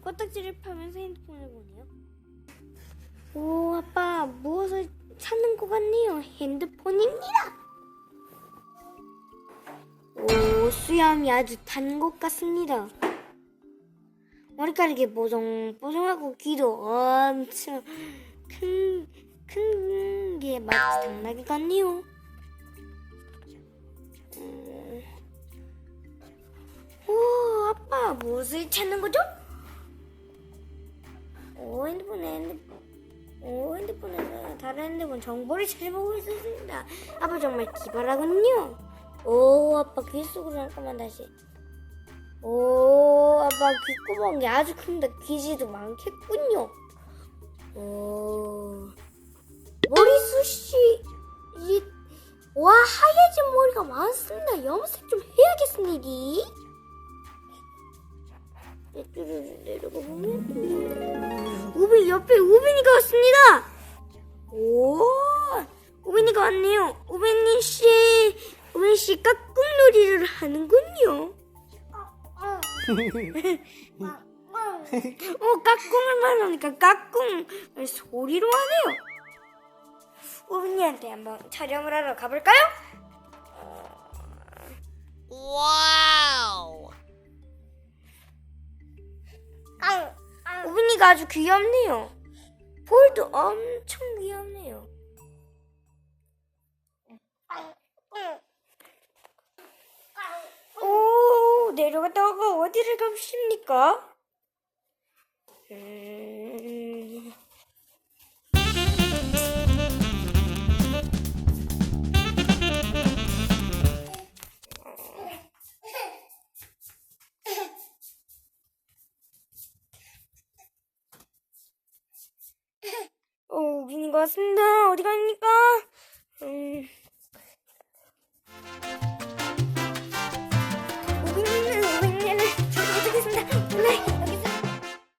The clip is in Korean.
코딱지를 파면서 핸드폰을 보네요. 오, 아빠 무엇을 찾는 것 같네요. 핸드폰입니다. 오, 수염이 아주 단 것 같습니다. 머리카락이 뽀송뽀송하고 귀도 엄청 큰, 큰 게 마치 당나귀 같네요. 음. 오, 아빠 무엇을 찾는 거죠? 오, 핸드폰에 핸드폰. 오, 핸드폰에서 다른 핸드폰 정보를 찾아보고 있었습니다. 아빠 정말 기발하군요. 오, 아빠 귀 속으로 잠깐만 다시. 오, 아빠 귓구멍이 아주 큰데 귀지도 많겠군요. 오, 머리숱이 이, 와 하얘진 머리가 많습니다. 염색 좀 해야겠습니다. 내려가 보면 우빈 옆에 우빈이가 왔습니다. 오, 우빈이가 왔네요. 우빈이 씨, 우빈 씨 깍꿍놀이를 하는군요. 어, 깍꿍을 말하니까 깍꿍 소리로 하네요. 우빈이한테 한번 촬영을 하러 가볼까요? 와우. 우빈이가 아주 귀엽네요. 볼도 엄청 귀엽네요. 오, 내려갔다가 어디를 가십니까? 음... 어, 우빈이가 왔습니다. 어디 갑니까?